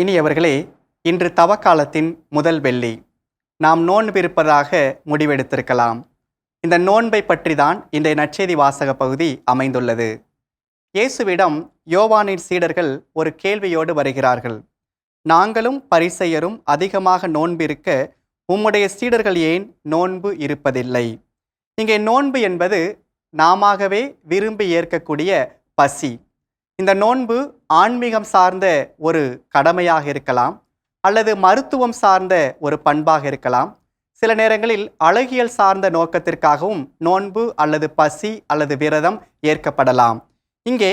இனியவர்களே இன்று தவக்காலத்தின் முதல் வெள்ளி. நாம் நோன்பிருப்பதாக முடிவெடுத்திருக்கலாம். இந்த நோன்பை பற்றி தான் இன்றைய நற்செய்தி வாசக பகுதி அமைந்துள்ளது. இயேசுவிடம் யோவானின் சீடர்கள் ஒரு கேள்வியோடு வருகிறார்கள். நாங்களும் பரிசெயரும் அதிகமாக நோன்பிருக்க உம்முடைய சீடர்கள் ஏன் நோன்பு இருப்பதில்லை? இங்கே நோன்பு என்பது நாமாகவே விரும்பி ஏற்கக்கூடிய பசி. இந்த நோன்பு ஆன்மீகம் சார்ந்த ஒரு கடமையாக இருக்கலாம் அல்லது மருத்துவம் சார்ந்த ஒரு பண்பாக இருக்கலாம். சில நேரங்களில் அழகியல் சார்ந்த நோக்கத்திற்காகவும் நோன்பு அல்லது பசி அல்லது விரதம் ஏற்கப்படலாம். இங்கே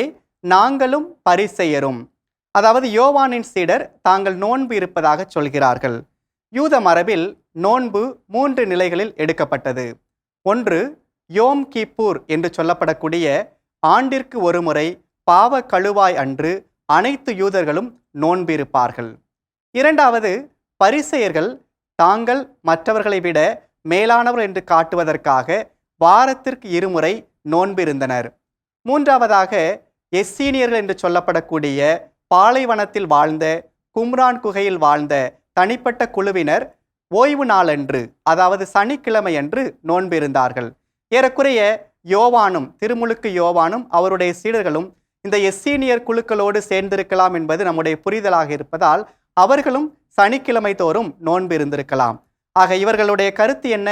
நாங்களும் பரிசெயரும். அதாவது யோவானின் சீடர் தாங்கள் நோன்பு இருப்பதாக சொல்கிறார்கள். யூத மரபில் நோன்பு மூன்று நிலைகளில் எடுக்கப்பட்டது. ஒன்று யோம் கிப்பூர் என்று சொல்லப்படக்கூடிய ஆண்டிற்கு ஒருமுறை பாவ கழுவாய் அன்று அனைத்து யூதர்களும் நோன்பிருப்பார்கள். இரண்டாவது பரிசெயர்கள் தாங்கள் மற்றவர்களை விட மேலானவர் என்று காட்டுவதற்காக வாரத்திற்கு இருமுறை நோன்பிருந்தனர். மூன்றாவதாக எஸ்சீனியர்கள் என்று சொல்லப்படக்கூடிய பாலைவனத்தில் வாழ்ந்த கும்ரான் குகையில் வாழ்ந்த தனிப்பட்ட குழுவினர் ஓய்வு நாளன்று அதாவது சனிக்கிழமை அன்று நோன்பிருந்தார்கள். ஏறக்குறைய யோவானும் திருமுழுக்கு யோவானும் அவருடைய சீடர்களும் இந்த எஸ்சீனியர் குழுக்களோடு சேர்ந்திருக்கலாம் என்பது நம்முடைய புரிதலாக இருப்பதால் அவர்களும் சனிக்கிழமை தோறும் நோன்பு இருந்திருக்கலாம் ஆக இவர்களுடைய கருத்து என்ன?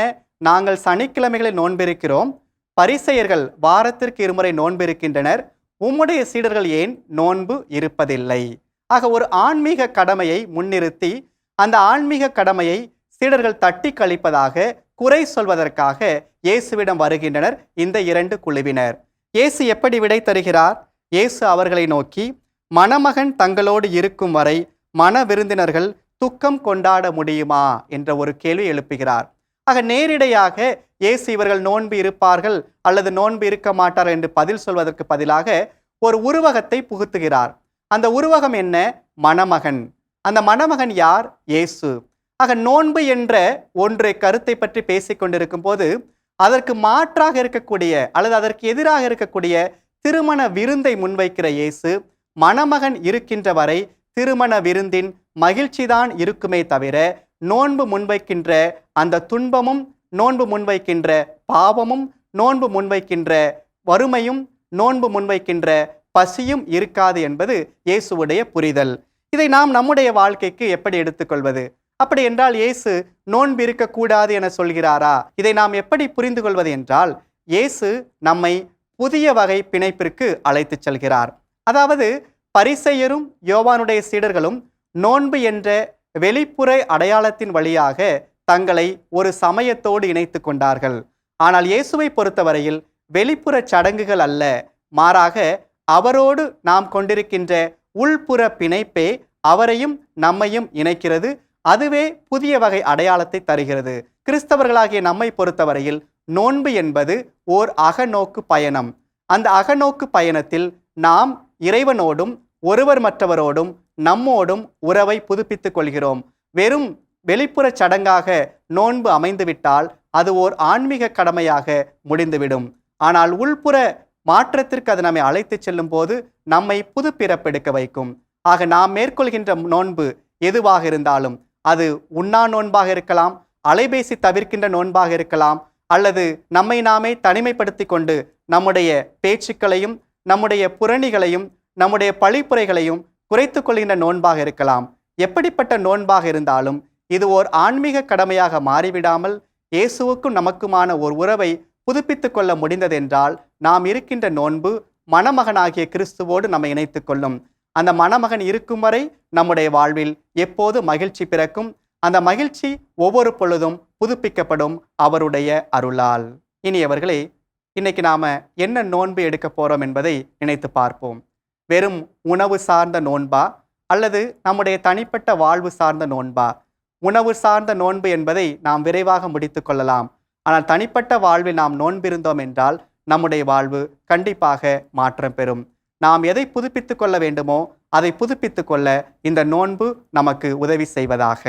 நாங்கள் சனிக்கிழமைகளில் நோன்பிருக்கிறோம். பரிசெயர்கள் வாரத்திற்கு இருமுறை நோன்பிருக்கின்றனர். உம்முடைய சீடர்கள் ஏன் நோன்பு இருப்பதில்லை? ஆக ஒரு ஆன்மீக கடமையை முன்னிறுத்தி அந்த ஆன்மீக கடமையை சீடர்கள் தட்டி கழிப்பதாக குறை சொல்வதற்காக இயேசுவிடம் வருகின்றனர் இந்த இரண்டு குழுவினர். இயேசு எப்படி விடை தருகிறார்? இயேசு அவர்களை நோக்கி மணமகன் தங்களோடு இருக்கும் வரை மன விருந்தினர்கள் துக்கம் கொண்டாட முடியுமா? என்ற ஒரு கேள்வி எழுப்புகிறார். ஆக நேரிடையாக இயேசு இவர்கள் நோன்பு இருப்பார்கள் அல்லது நோன்பு இருக்க மாட்டார் என்று பதில் சொல்வதற்கு பதிலாக ஒரு உருவகத்தை புகுத்துகிறார். அந்த உருவகம் என்ன? மணமகன். அந்த மணமகன் யார்? இயேசு. ஆக நோன்பு என்ற ஒன்றை கருத்தை பற்றி பேசிக் கொண்டிருக்கும் போது அதற்கு மாற்றாக இருக்கக்கூடிய அல்லது அதற்கு எதிராக இருக்கக்கூடிய திருமண விருந்தை முன்வைக்கிற இயேசு மணமகன் இருக்கின்ற வரை திருமண விருந்தின் மகிழ்ச்சிதான் இருக்குமே தவிர நோன்பு முன்வைக்கின்ற அந்த துன்பமும் நோன்பு முன்வைக்கின்ற பாவமும் நோன்பு முன்வைக்கின்ற வறுமையும் நோன்பு முன்வைக்கின்ற பசியும் இருக்காது என்பது இயேசுவுடைய புரிதல். இதை நாம் நம்முடைய வாழ்க்கைக்கு எப்படி எடுத்துக்கொள்வது? அப்படி என்றால் இயேசு நோன்பு இருக்கக்கூடாது என சொல்கிறாரா? இதை நாம் எப்படி புரிந்து கொள்வது என்றால் இயேசு நம்மை புதிய வகை பிணைப்பிற்கு அழைத்து செல்கிறார். அதாவது பரிசெயரும் யோவானுடைய சீடர்களும் நோன்பு என்ற வெளிப்புற அடையாளத்தின் வழியாக தங்களை ஒரு சமயத்தோடு இணைத்து கொண்டார்கள். ஆனால் இயேசுவை பொறுத்தவரையில் வெளிப்புற சடங்குகள் அல்ல. மாறாக அவரோடு நாம் கொண்டிருக்கின்ற உள்புற பிணைப்பே அவரையும் நம்மையும் இணைக்கிறது. அதுவே புதிய வகை அடையாளத்தை தருகிறது. கிறிஸ்தவர்களாகிய நம்மை பொறுத்தவரையில் நோன்பு என்பது ஓர் அகநோக்கு பயணம். அந்த அகநோக்கு பயணத்தில் நாம் இறைவனோடும் ஒருவர் மற்றவரோடும் நம்மோடும் உறவை புதுப்பித்துக் கொள்கிறோம். வெறும் வெளிப்புற சடங்காக நோன்பு அமைந்துவிட்டால் அது ஓர் ஆன்மீக கடமையாக முடிந்துவிடும். ஆனால் உள்புற மாற்றத்திற்கு அது நம்மை அழைத்து செல்லும் போது நம்மை புது பிறப்பெடுக்க வைக்கும். ஆக நாம் மேற்கொள்கின்ற நோன்பு எதுவாக இருந்தாலும் அது உண்ணா நோன்பாக இருக்கலாம் அலைபேசி தவிர்க்கின்ற நோன்பாக இருக்கலாம் அல்லது நம்மை நாமே தனிமைப்படுத்தி கொண்டு நம்முடைய பேச்சுக்களையும் நம்முடைய புரணிகளையும் நம்முடைய பழிப்புரைகளையும் குறைத்து கொள்கின்ற நோன்பாக இருக்கலாம். எப்படிப்பட்ட நோன்பாக இருந்தாலும் இது ஓர் ஆன்மீக கடமையாக மாறிவிடாமல் இயேசுவுக்கும் நமக்குமான ஒரு உறவை புதுப்பித்து கொள்ள முடிந்ததென்றால் நாம் இருக்கின்ற நோன்பு மணமகனாகிய கிறிஸ்துவோடு நம்மை இணைத்து கொள்ளும். அந்த மணமகன் இருக்கும் வரை நம்முடைய வாழ்வில் எப்போது மகிழ்ச்சி பிறக்கும்? அந்த மகிழ்ச்சி ஒவ்வொரு பொழுதும் புதுப்பிக்கப்படும் அவருடைய அருளால். இனியவர்களே இன்னைக்கு நாம என்ன நோன்பு எடுக்க போறோம் என்பதை நினைத்து பார்ப்போம். வெறும் உணவு சார்ந்த நோன்பா? அல்லது நம்முடைய தனிப்பட்ட வாழ்வு சார்ந்த நோன்பா? உணவு சார்ந்த நோன்பு என்பதை நாம் விரைவாக முடித்து கொள்ளலாம். ஆனால் தனிப்பட்ட வாழ்வில் நாம் நோன்பிருந்தோம் என்றால் நம்முடைய வாழ்வு கண்டிப்பாக மாற்றம் பெறும். நாம் எதை புதுப்பித்து கொள்ள வேண்டுமோ அதை புதுப்பித்து கொள்ள இந்த நோன்பு நமக்கு உதவி செய்வதாக.